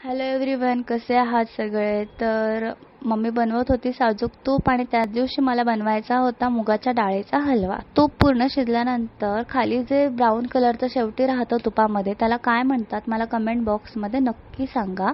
Hello everyone कसे आहात सगळे? तर मम्मी बनवत होती साजूक तूप आणि त्याच दिवशी मला बनवायचा होता मुगाच्या डाळीचा हलवा. तूप पूर्ण शिजल्यानंतर खाली जे ब्राऊन कलरचं शेवटी राहतं तुपामध्ये त्याला काय म्हणतात मला कमेंट बॉक्समध्ये नक्की सांगा.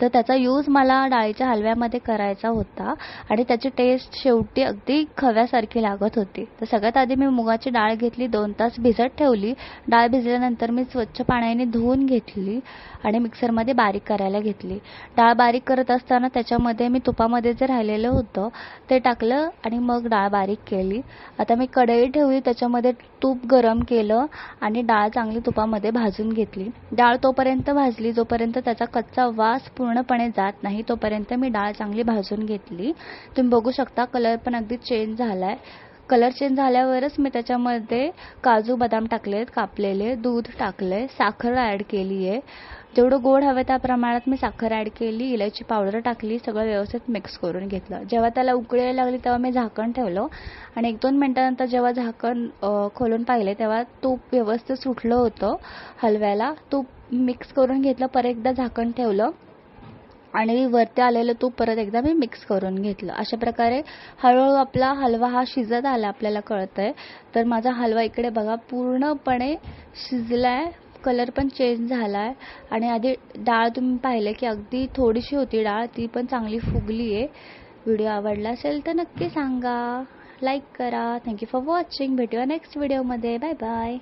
तर त्याचा यूज मला डाळीच्या हलव्यामध्ये करायचा होता आणि त्याची टेस्ट शेवटी अगदी खव्यासारखी लागत होती. तर सगळ्यात आधी मी मुगाची डाळ घेतली दोन तास भिजत ठेवली. डाळ भिजल्यानंतर मी स्वच्छ पाण्याने धुवून घेतली आणि मिक्सरमध्ये बारीक करायला घेतली. डाळ बारीक करत असताना त्याच्यामध्ये मी तुपामध्ये जे राहिलेलं होतं ते टाकलं आणि मग डाळ बारीक केली. आता मी कढई ठेवली त्याच्यामध्ये तूप गरम केलं आणि डाळ चांगली तुपामध्ये भाजून घेतली. डाळ तोपर्यंत भाजली जोपर्यंत त्याचा कच्चा वास पूर्णपणे जात नाही तोपर्यंत मी डाळ चांगली भाजून घेतली. तुम्ही बघू शकता कलर पण अगदी चेंज झाला आहे कलर चेंज झाल्यावरच मी त्याच्यामध्ये काजू बदाम टाकलेत कापलेले दूध टाकले साखर ॲड केली आहे जेवढं गोड हवं त्या प्रमाणात मी साखर ॲड केली इलायची पावडर टाकली सगळं व्यवस्थित मिक्स करून घेतलं. जेव्हा त्याला उकळी लागली तेव्हा मी झाकण ठेवलं आणि एक दोन मिनटानंतर जेव्हा झाकण खोलून पाहिले तेव्हा तूप व्यवस्थित सुटलं होतं हलव्याला. तूप मिक्स करून घेतलं परत एकदा झाकण ठेवलं. आणि वरती आलेलं तूप परत एकदा मी मिक्स करून घेतलं. अशा प्रकारे हळूहळू आपला हलवा हा शिजत आला आपल्याला कळतं आहे तर माझा हलवा इकडे बघा पूर्णपणे शिजला आहे कलर पण चेंज झाला आहे आणि आधी डाळ तुम्ही पाहिलं की अगदी थोडीशी होती डाळ ती पण चांगली फुगली आहे व्हिडिओ आवडला असेल तर नक्की सांगा. लाईक करा. थँक्यू फॉर वॉचिंग भेटूया नेक्स्ट व्हिडिओमध्ये बाय बाय